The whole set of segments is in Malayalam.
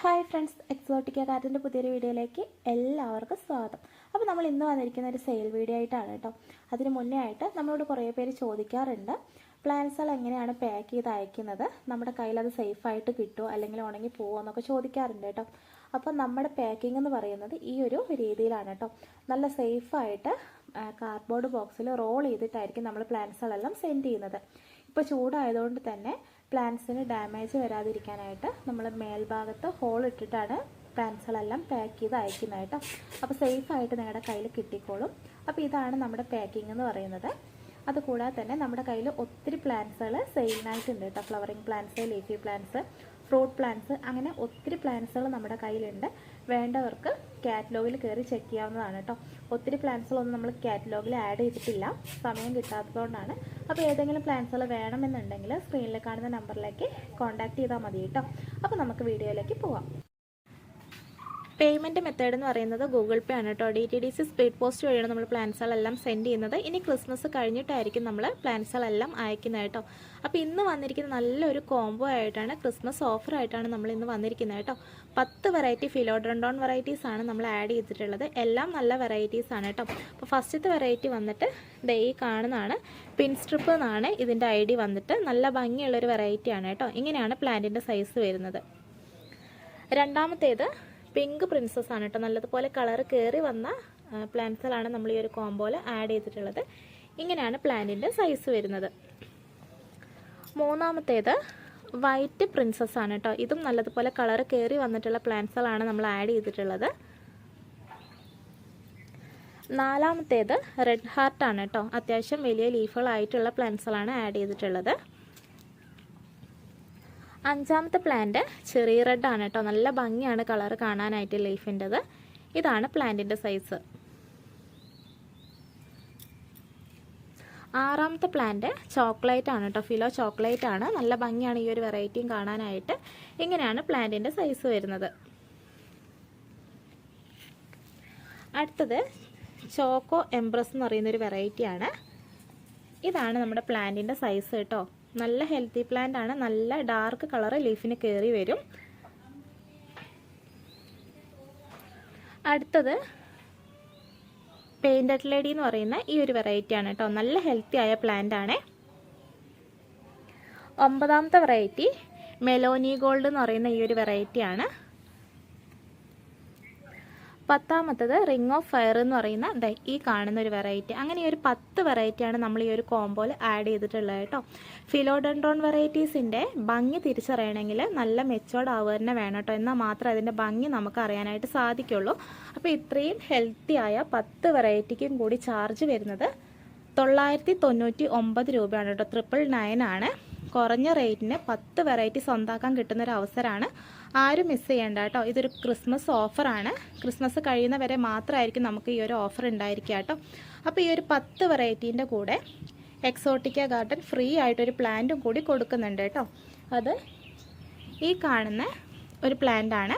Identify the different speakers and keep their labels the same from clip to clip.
Speaker 1: ഹായ് ഫ്രണ്ട്സ് എക്സോട്ടിക്ക കാറ്റിന്റെ പുതിയൊരു വീഡിയോയിലേക്ക് എല്ലാവർക്കും സ്വാഗതം. അപ്പോൾ നമ്മൾ ഇന്ന് വന്നിരിക്കുന്ന ഒരു സെയിൽ വീഡിയോ ആയിട്ടാണ് കേട്ടോ. അതിന് മുന്നേ ആയിട്ട് നമ്മളോട് കുറേ പേര് ചോദിക്കാറുണ്ട്. പ്ലാൻസുകൾ എങ്ങനെയാണ് പാക്ക് ചെയ്ത് അയക്കുന്നത്? നമ്മുടെ കയ്യിൽ അത് സേഫായിട്ട് കിട്ടുമോ അല്ലെങ്കിൽ ഉണങ്ങി പോകുമോ എന്നൊക്കെ ചോദിക്കാറുണ്ട് കേട്ടോ. അപ്പോൾ നമ്മുടെ പാക്കിംഗ് എന്ന് പറയുന്നത് ഈ ഒരു രീതിയിലാണ് കേട്ടോ. നല്ല സേഫായിട്ട് കാർഡ്ബോർഡ് ബോക്സിൽ റോൾ ചെയ്തിട്ടായിരിക്കും നമ്മൾ പ്ലാൻസുകളെല്ലാം സെൻഡ് ചെയ്യുന്നത്. ഇപ്പോൾ ചൂടായതുകൊണ്ട് തന്നെ പ്ലാന്റ്സിന് ഡാമേജ് വരാതിരിക്കാനായിട്ട് നമ്മൾ മേൽഭാഗത്ത് ഹോൾ ഇട്ടിട്ടാണ് പ്ലാന്റ്സുകളെല്ലാം പാക്ക് ചെയ്ത് അയക്കുന്നത് കേട്ടോ. അപ്പോൾ സേഫായിട്ട് നിങ്ങളുടെ കയ്യിൽ കിട്ടിക്കോളും. അപ്പോൾ ഇതാണ് നമ്മുടെ പാക്കിംഗ് എന്ന് പറയുന്നത്. അതുകൂടാതെ തന്നെ നമ്മുടെ കയ്യിൽ ഒത്തിരി പ്ലാന്റ്സുകൾ സെയിലിനായിട്ടുണ്ട് കേട്ടോ. Flowering plants leafy plants fruit plants അങ്ങനെ ഒത്തിരി പ്ലാന്റ്സുകൾ നമ്മുടെ കയ്യിലുണ്ട്. വേണ്ടവർക്ക് കാറ്റലോഗിൽ കയറി ചെക്ക് ചെയ്യാവുന്നതാണ് കേട്ടോ ഒത്തിരി പ്ലാന്റ്സുകളൊന്നും നമ്മൾ കാറ്റലോഗിൽ ആഡ് ചെയ്തിട്ടില്ല. സമയം കിട്ടാത്തതുകൊണ്ടാണ്. അപ്പോൾ ഏതെങ്കിലും പ്ലാന്റ്സുകൾ വേണമെന്നുണ്ടെങ്കിൽ സ്ക്രീനിൽ കാണുന്ന നമ്പറിലേക്ക് കോൺടാക്റ്റ് ചെയ്താൽ മതി കേട്ടോ അപ്പോൾ നമുക്ക് വീഡിയോയിലേക്ക് പോവാം. പേയ്മെന്റ് മെത്തേഡ് എന്ന് പറയുന്നത് ഗൂഗിൾ പേ ആണ് കേട്ടോ. D T D C speed post വഴിയാണ് നമ്മൾ പ്ലാൻസുകളെല്ലാം സെൻഡ് ചെയ്യുന്നത്. ഇനി ക്രിസ്മസ് കഴിഞ്ഞിട്ടായിരിക്കും നമ്മൾ പ്ലാൻസുകളെല്ലാം അയക്കുന്നത് കേട്ടോ. അപ്പോൾ ഇന്ന് വന്നിരിക്കുന്ന നല്ലൊരു കോംബോ ആയിട്ടാണ് ക്രിസ്മസ് ഓഫർ ആയിട്ടാണ് നമ്മൾ ഇന്ന് വന്നിരിക്കുന്നത് കേട്ടോ. പത്ത് വെറൈറ്റി ഫിലോഡ്രണ്ടോൺ വെറൈറ്റീസ് ആണ് നമ്മൾ ആഡ് ചെയ്തിട്ടുള്ളത്. എല്ലാം നല്ല വെറൈറ്റീസ് ആണ് കേട്ടോ. അപ്പോൾ ഫസ്റ്റത്തെ വെറൈറ്റി വന്നിട്ട് ദേ കാണുന്നതാണ് പിൻ സ്ട്രിപ്പ് എന്നാണ് ഇതിന്റെ ഐ ഡി വന്നിട്ട്. നല്ല ഭംഗിയുള്ളൊരു വെറൈറ്റിയാണ് കേട്ടോ. ഇങ്ങനെയാണ് പ്ലാന്റിന്റെ സൈസ് വരുന്നത്. രണ്ടാമത്തേത് പിങ്ക് പ്രിൻസസ് ആണ് കേട്ടോ. നല്ലതുപോലെ കളർ കയറി വന്ന പ്ലാന്റ്സുകളാണ് നമ്മൾ ഈ ഒരു കോംബോയിൽ ആഡ് ചെയ്തിട്ടുള്ളത്. ഇങ്ങനെയാണ് പ്ലാന്റിന്റെ സൈസ് വരുന്നത്. മൂന്നാമത്തേത് വൈറ്റ് പ്രിൻസസ് ആണ് കേട്ടോ. ഇതും നല്ലതുപോലെ കളർ കയറി വന്നിട്ടുള്ള പ്ലാന്റ്സുകളാണ് നമ്മൾ ആഡ് ചെയ്തിട്ടുള്ളത്. നാലാമത്തേത് റെഡ് ഹാർട്ടാണ് കേട്ടോ. അത്യാവശ്യം വലിയ ലീഫുകളായിട്ടുള്ള പ്ലാന്റ്സുകളാണ് ആഡ് ചെയ്തിട്ടുള്ളത്. അഞ്ചാമത്തെ പ്ലാന്റ് ചെറിയ റെഡ് ആണ് കേട്ടോ. നല്ല ഭംഗിയാണ് കളർ കാണാനായിട്ട് ലീഫിന്റെത്. ഇതാണ് പ്ലാന്റിന്റെ സൈസ് ആറാമത്തെ പ്ലാന്റ് ചോക്ലേറ്റ് ആണ് കേട്ടോ. ഫിലോ ചോക്ലേറ്റ് ആണ്. നല്ല ഭംഗിയാണ് ഈ ഒരു വെറൈറ്റിയും കാണാനായിട്ട്. ഇങ്ങനെയാണ് പ്ലാന്റിന്റെ സൈസ് വരുന്നത്. അടുത്തത് ചോക്കോ എംബ്രസ് എന്ന് പറയുന്നൊരു വെറൈറ്റിയാണ് ഇതാണ് നമ്മുടെ പ്ലാന്റിന്റെ സൈസ് കേട്ടോ. നല്ല ഹെൽത്തി പ്ലാന്റ് ആണ്. നല്ല ഡാർക്ക് കളർ ലീഫിന് കയറി വരും. അടുത്തത് പെയിന്റഡ് ലേഡി എന്ന് പറയുന്ന ഈ ഒരു വെറൈറ്റി ആണ് കേട്ടോ നല്ല ഹെൽത്തി ആയ പ്ലാന്റ് ആണ്. ഒമ്പതാമത്തെ വെറൈറ്റി മെലോനി ഗോൾഡ് എന്ന് പറയുന്ന ഈ ഒരു വെറൈറ്റി ആണ്. പത്താമത്തത് റിംഗ് ഓഫ് ഫയർ എന്ന് പറയുന്ന ഈ കാണുന്ന ഒരു വെറൈറ്റി അങ്ങനെ ഒരു പത്ത് വെറൈറ്റിയാണ് നമ്മൾ ഈ ഒരു കോംബോയിൽ ആഡ് ചെയ്തിട്ടുള്ളത് കേട്ടോ. ഫിലോഡൻഡ്രോൺ വെറൈറ്റീസിന്റെ ഭംഗി തിരിച്ചറിയണമെങ്കിൽ നല്ല മെച്ചോർഡ് ആവുക തന്നെ വേണം കേട്ടോ. എന്നാൽ മാത്രമേ അതിന്റെ ഭംഗി നമുക്ക് അറിയാനായിട്ട് സാധിക്കുള്ളൂ. അപ്പോൾ ഇത്രയും ഹെൽത്തി ആയ പത്ത് വെറൈറ്റിക്കും കൂടി ചാർജ് വരുന്നത് തൊള്ളായിരത്തി തൊണ്ണൂറ്റി ഒമ്പത് രൂപയാണ് കേട്ടോ. ട്രിപ്പിൾ നയൻ ആണ്. കുറഞ്ഞ റേറ്റിന് പത്ത് വെറൈറ്റി സ്വന്താക്കാൻ കിട്ടുന്ന ഒരു അവസരമാണ് ആരും മിസ് ചെയ്യേണ്ട കേട്ടോ. ഇതൊരു ക്രിസ്മസ് ഓഫറാണ് ക്രിസ്മസ് കഴിയുന്നവരെ മാത്രമായിരിക്കും നമുക്ക് ഈ ഒരു ഓഫർ ഉണ്ടായിരിക്കുക കേട്ടോ. അപ്പോൾ ഈ ഒരു പത്ത് വെറൈറ്റീന്റെ കൂടെ എക്സോട്ടിക്ക ഗാർഡൻ ഫ്രീ ആയിട്ടൊരു പ്ലാന്റും കൂടി കൊടുക്കുന്നുണ്ട് കേട്ടോ. അത് ഈ കാണുന്ന ഒരു പ്ലാന്റാണ്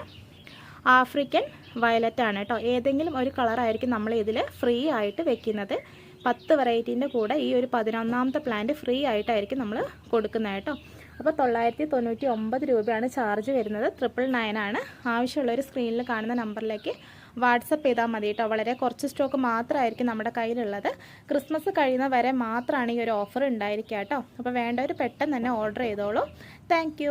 Speaker 1: ആഫ്രിക്കൻ വയലറ്റ് ആണ് കേട്ടോ. ഏതെങ്കിലും ഒരു കളറായിരിക്കും നമ്മൾ ഇതിൽ ഫ്രീ ആയിട്ട് വെക്കുന്നത്. പത്ത് വെറൈറ്റീന്റെ കൂടെ ഈ ഒരു പതിനൊന്നാമത്തെ പ്ലാന്റ് ഫ്രീ ആയിട്ടായിരിക്കും നമ്മൾ കൊടുക്കുന്നത് കേട്ടോ. അപ്പോൾ തൊള്ളായിരത്തി തൊണ്ണൂറ്റി ഒമ്പത് രൂപയാണ് ചാർജ് വരുന്നത്. ട്രിപ്പിൾ നയൻ ആണ്. ആവശ്യമുള്ളൊരു സ്ക്രീനിൽ കാണുന്ന നമ്പറിലേക്ക് വാട്സപ്പ് ചെയ്താൽ മതി കേട്ടോ. വളരെ കുറച്ച് സ്റ്റോക്ക് മാത്രമായിരിക്കും നമ്മുടെ കയ്യിലുള്ളത്. ക്രിസ്മസ് കഴിയുന്ന വരെ മാത്രമാണ് ഈ ഒരു ഓഫർ ഉണ്ടായിരിക്കുക കേട്ടോ. അപ്പോൾ വേണ്ടവർ പെട്ടെന്ന് തന്നെ ഓർഡർ ചെയ്തോളൂ. താങ്ക്